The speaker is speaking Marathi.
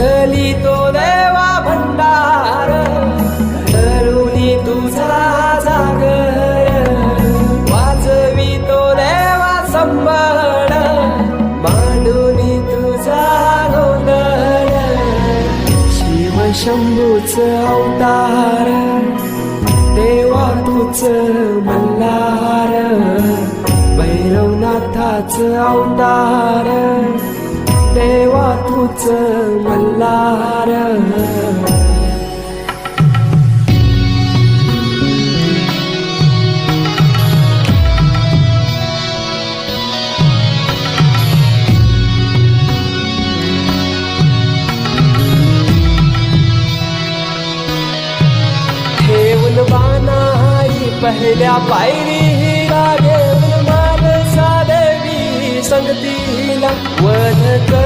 बांधली तो देवा भंडार. तरुणी तुझा जागर. वाजवी तो देवा संबळ. मांडुनी तुझा गोंधळ. शिव शंभूच अवतार. देवा तुझ मल्हार. भैरवनाथाच अवतार. तूच मल्हार. पहिल्या पायरी लागेल माल साधवी संगतीला वध